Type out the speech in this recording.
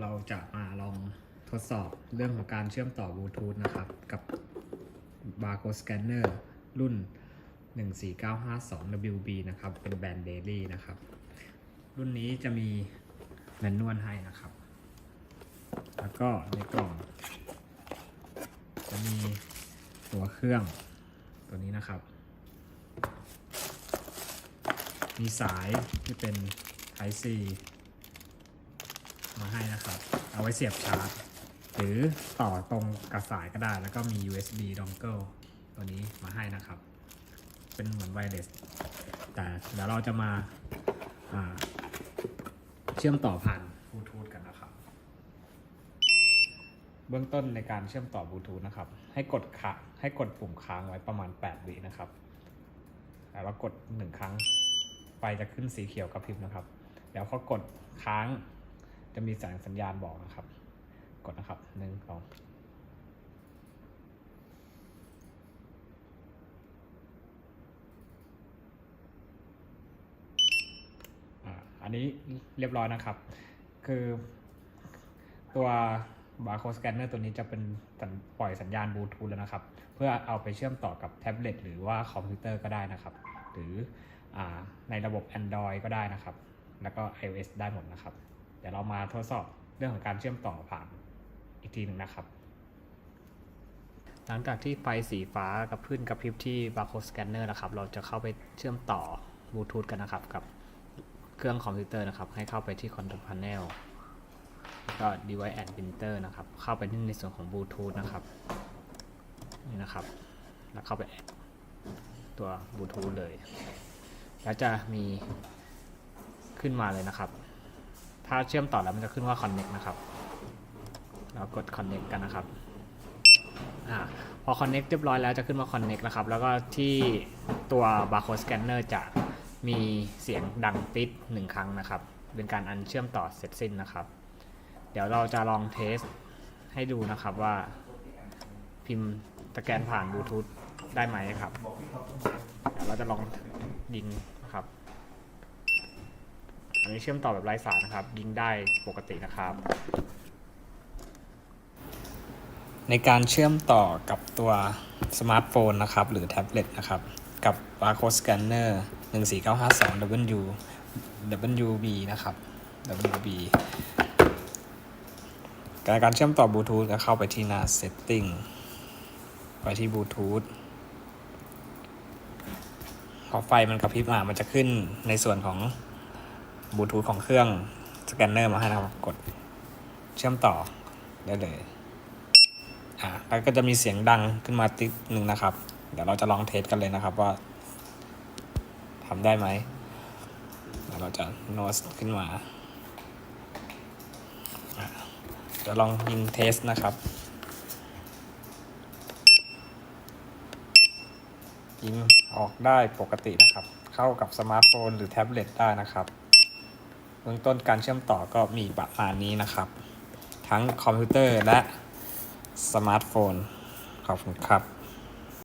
เราจะมาลองทดสอบเรื่องของการเชื่อมต่อบลูทูธนะครับ กับ Barcode Scanner รุ่น 14952 WB นะครับ เป็นแบรนด์ Daily นะครับ รุ่นนี้จะมีแมนนวลให้นะครับ แล้วก็ในกล่อง จะมีตัวเครื่องตัวนี้นะครับ มีสายที่เป็น Type C มาให้นะครับ เอาไว้เสียบชาร์จ หรือต่อตรงกับสายก็ได้ แล้วก็มี USB dongle ตัวนี้มาให้นะครับ เป็นเหมือนไวเลสแต่เดี๋ยวเราจะมาเชื่อมต่อผ่านบลูทูธกันนะครับ เบื้องต้นในการเชื่อมต่อบลูทูธนะครับ ให้กดค้าให้กดปุ่มค้างไว้ประมาณ 8 วินะครับแล้วเรากด 1 ครั้งไฟจะขึ้นสีเขียวกระพริบนะครับ แล้วพอกดค้าง จะมีแสงสัญญาณบอกนะครับ กดนะครับหนึ่งสองอ่าอันนี้เรียบร้อยนะครับ คือตัว Barcode Scanner ตัวนี้จะเป็นปล่อยสัญญาณบลูทูธแล้วนะครับ เพื่อเอาไปเชื่อมต่อกับแท็บเล็ตหรือว่าคอมพิวเตอร์ก็ได้นะครับ หรืออในระบบ Android ก็ได้นะครับ แล้วก็ iOS ได้หมดนะครับ ดี๋ยวเรามาทดสอบเรื่องของการเชื่อมต่อผ่านอีกทีหนึ่งนะครับ หลังจากที่ไฟสีฟ้ากับพื้นกระพริบที่ Barcode Scanner นะครับ เราจะเข้าไปเชื่อมต่อบลูทูธกันนะครับกับเครื่องคอมพิวเตอร์นะครับ ให้เข้าไปที่ Control Panel แล้วก็ Device and Printer นะครับ เข้าไปที่ในส่วนของบลูทูธนะครับนี่นะครับ แล้วเข้าไปตัวบลูทูธเลย แล้วจะมีขึ้นมาเลยนะครับ ถ้าเชื่อมต่อแล้วมันจะขึ้นว่า Connect นะครับ เรากด Connect กันนะครับอาพอ Connect เรียบร้อยแล้วจะขึ้นว่า Connect นะครับ แล้วก็ที่ตัว Barcode Scanner จะมีเสียงดังติดหนึ่งครั้งนะครับ เป็นการอันเชื่อมต่อเสร็จสิ้นนะครับ เดี๋ยวเราจะลองเทสให้ดูนะครับว่าพิมพ์สแกนผ่านบลูทูธได้ไหมครับ เดี๋ยวเราจะลองยิงนะครับ อันนี้เชื่อมต่อแบบไร้สายนะครับ ยิงได้ปกตินะครับ ในการเชื่อมต่อกับตัวสมาร์ทโฟนนะครับ หรือแท็บเล็ตนะครับ กับ Barcode Scanner 14952 W WB นะครับ WB การการเชื่อมต่อบลูทูธก็เข้าไปที่หน้า Setting ไปที่บลูทูธพอไฟมันกระพริบอะมันจะขึ้นในส่วนของ บลูทูธของเครื่องสแกนเนอร์มาให้นะครับกดเชื่อมต่อได้เลยอ่าแล้วก็จะมีเสียงดังขึ้นมาติ๊กหนึ่งนะครับ เดี๋ยวเราจะลองเทสกันเลยนะครับว่าทำได้ไหมเดี๋ยวเราจะโน้ตขึ้นมาอะลองยิงเทสนะครับ ยิงออกได้ปกตินะครับ เข้ากับสมาร์ทโฟนหรือแท็บเล็ตได้นะครับ เบื้องต้นการเชื่อมต่อก็มีประมาณนี้นะครับ ทั้งคอมพิวเตอร์และสมาร์ทโฟน ขอบคุณครับ